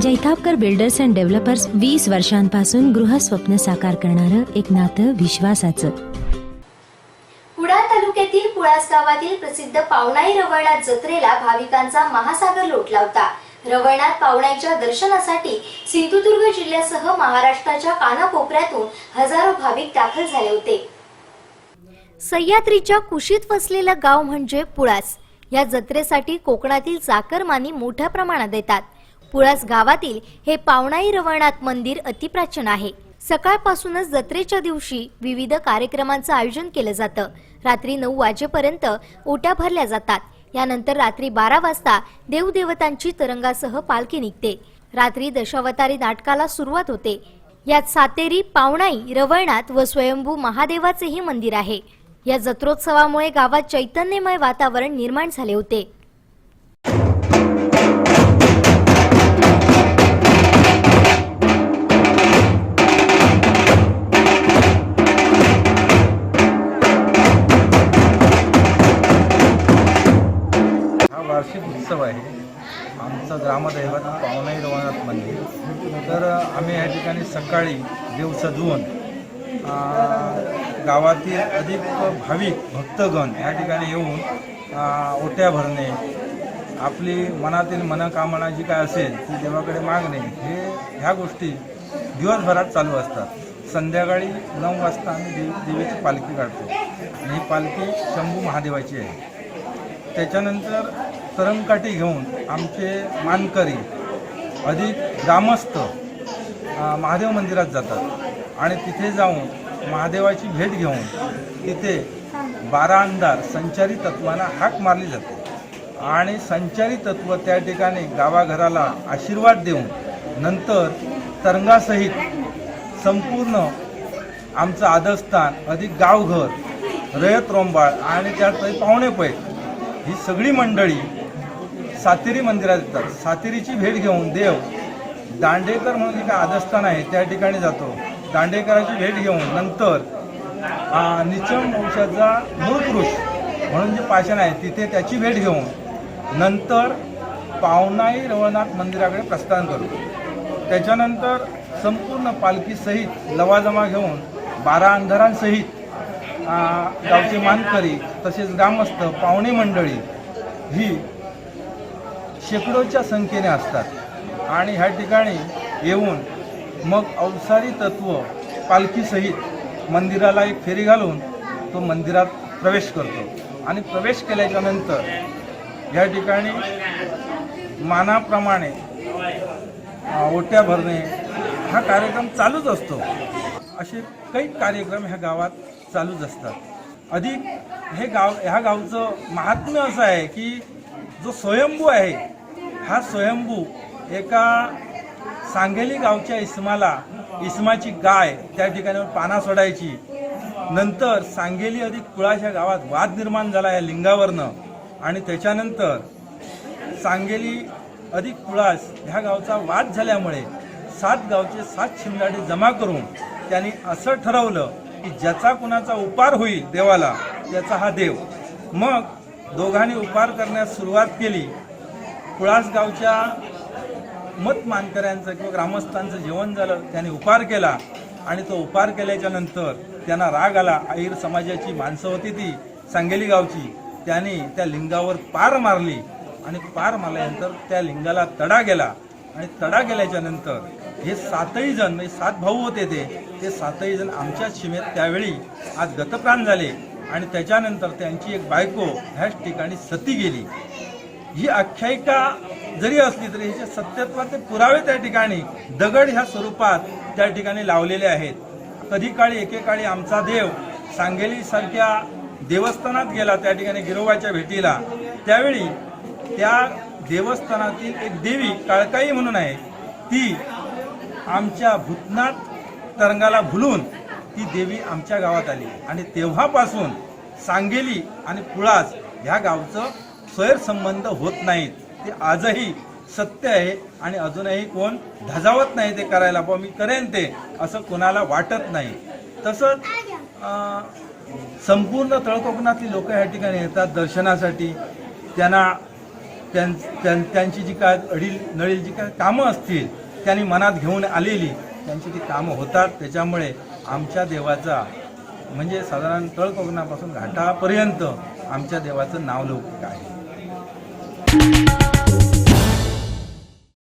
Jaitapkar builders and developers वीस वर्षांपासून गृहस्वप्न साकार करणारं एक नातं विश्वासाचं. कुडाळ तालुक्यातील पुळास गावातील प्रसिद्ध पावणाई रवळनाथ जत्रेला भाविकांचा महासागर लोटला होता. रवळनाथ पावणाईच्या दर्शनासाठी सिंधुदुर्ग जिल्ह्यासह महाराष्ट्राच्या कानाकोपऱ्यातून हजारो भाविक दाखल झाले होते. सह्याद्रीच्या कुशीत वसलेलं गाव म्हणजे पुळास. या जत्रेसाठी कोकणातील चाकरमानी मोठ्या प्रमाणात येतात पुळास गावातील हे पावणाई रवळनाथ मंदिर अतिप्राचीन आहे. सकाळपासूनच जत्रेच्या दिवशी विविध कार्यक्रमांचं आयोजन केलं जातं. रात्री नऊ वाजेपर्यंत ओट्या भरल्या जातात. यानंतर रात्री बारा वाजता देवदेवतांची तरंगासह पालखी निघते. रात्री दशावतारी नाटकाला सुरुवात होते. यात सातेरी पावणाई रवळनाथ व स्वयंभू महादेवाचेही मंदिर आहे. या जत्रोत्सवामुळे गावात चैतन्यमय वातावरण निर्माण झाले होते. वार्षिक उत्सव आहे. आमचं ग्रामदैवत पावनाई रवनाथ मंदिर. तर आम्ही या ठिकाणी सकाळी देव सजवून गावातील अधिक भाविक भक्तगण या ठिकाणी येऊन ओट्या भरणे आपली मनातील मनकामना जी काय असेल ती देवाकडे मागणे हे ह्या गोष्टी दिवसभरात चालू असतात. संध्याकाळी नऊ वाजता आम्ही देवी देवीची पालखी काढतो. आणि ही पालखी शंभू महादेवाची आहे. त्याच्यानंतर तरंगकाठी घेऊन आमचे मानकरी अधिक ग्रामस्थ महादेव मंदिरात जातात. आणि तिथे जाऊन महादेवाची भेट घेऊन तिथे बारा अंधार संचारी तत्वांना हाक मारली जाते. आणि संचारी तत्व त्या ठिकाणी गावाघराला आशीर्वाद देऊन नंतर तरंगासहित संपूर्ण आमचं आदरस्थान अधिक गावघर रयत रोंबाळ आणि त्यात पाहुणे पैत ही सगळी मंडळी सातेरी मंदिरात येतात. सातेरीची भेट घेऊन देव दांडेकर म्हणून जे काय आदस्थान आहे त्या ठिकाणी जातो. दांडेकराची भेट घेऊन नंतर निचम वंशाचा मूळ पुरुष म्हणून जे पाषाण आहे तिथे त्याची भेट घेऊन नंतर पावनाई रवळनाथ मंदिराकडे प्रस्थान करतो त्याच्यानंतर संपूर्ण पालखीसहित लवाजमा घेऊन बारा अंधारांसहित गावचे मानकरी तसेच ग्रामस्थ पाहुणे मंडळी ही शेकडोच्या संख्येने असतात. आणि ह्या ठिकाणी येऊन मग अवसारी तत्व पालखीसहित मंदिराला एक फेरी घालून तो मंदिरात प्रवेश करतो. आणि प्रवेश केल्याच्यानंतर ह्या ठिकाणी मानाप्रमाणे ओट्या भरणे हा कार्यक्रम चालूच असतो. असे काही कार्यक्रम ह्या गावात चालूच असतात. अधिक हे गाव ह्या गावचं महात्म्य असं आहे की जो स्वयंभू आहे हा स्वयंभू एका सांगेली गावच्या इस्माला इस्माची गाय त्या ठिकाणी पाना सोडायची. नंतर सांगेली अधिक कुळाच्या गावात वाद निर्माण झाला या लिंगावरनं. आणि त्याच्यानंतर सांगेली अधिक कुळास ह्या गावचा वाद झाल्यामुळे सात गावचे सात शिंदाडे जमा करून त्यांनी असं ठरवलं की ज्याचा कुणाचा उपार होईल देवाला त्याचा हा देव. मग दोघांनी उपार करण्यास सुरुवात केली. कुळासगावच्या मत मानकऱ्यांचं किंवा ग्रामस्थांचं जेवण झालं त्याने उपार केला आणि तो उपार केल्याच्यानंतर त्यांना राग आला. आईर समाजाची माणसं होती ती सांगेली गावची. त्यांनी त्या लिंगावर पार मारली आणि पार मारल्यानंतर त्या लिंगाला तडा गेला. आणि तडा गेल्याच्यानंतर हे सातही जण म्हणजे सात भाऊ होते ते ते सातही जण आमच्याच सीमेत त्यावेळी आज गतप्राण झाले. आणि त्याच्यानंतर त्यांची एक बायको ह्याच ठिकाणी सती गेली. ही आख्यायिका जरी असली तरी ह्याचे सत्यत्वाचे पुरावे त्या ठिकाणी दगड ह्या स्वरूपात त्या ठिकाणी लावलेले आहेत. कधी काळी एकेकाळी आमचा देव सांगेली सारख्या देवस्थानात गेला त्या ठिकाणी गिरोबाच्या भेटीला. त्यावेळी त्या देवस्थानातील एक देवी काळकाई म्हणून आहे ती आमच्या भूतनाथ तरंगाला भुलून ती देवी आमच्या गावात आली. आणि तेव्हापासून सांगेली आणि पुळास ह्या गावचं स्वैरसंबंध होत नाहीत. ते आजही सत्य आहे आणि अजूनही कोण धजावत नाही ते करायला. बा मी करेन ते असं कोणाला वाटत नाही. तसंच संपूर्ण तळकोकणातली लोक या ठिकाणी येतात दर्शनासाठी. त्यांना त्यां त्यां- त्यांची जी काय अडील नळील जी काय कामं असतील त्यांनी मनात घेऊन आलेली त्यांची ती कामं होतात. त्याच्यामुळे आमच्या देवाचा म्हणजे साधारण तळकोकणापासून घाटापर्यंत आमच्या देवाचं नावलौकिक आहे.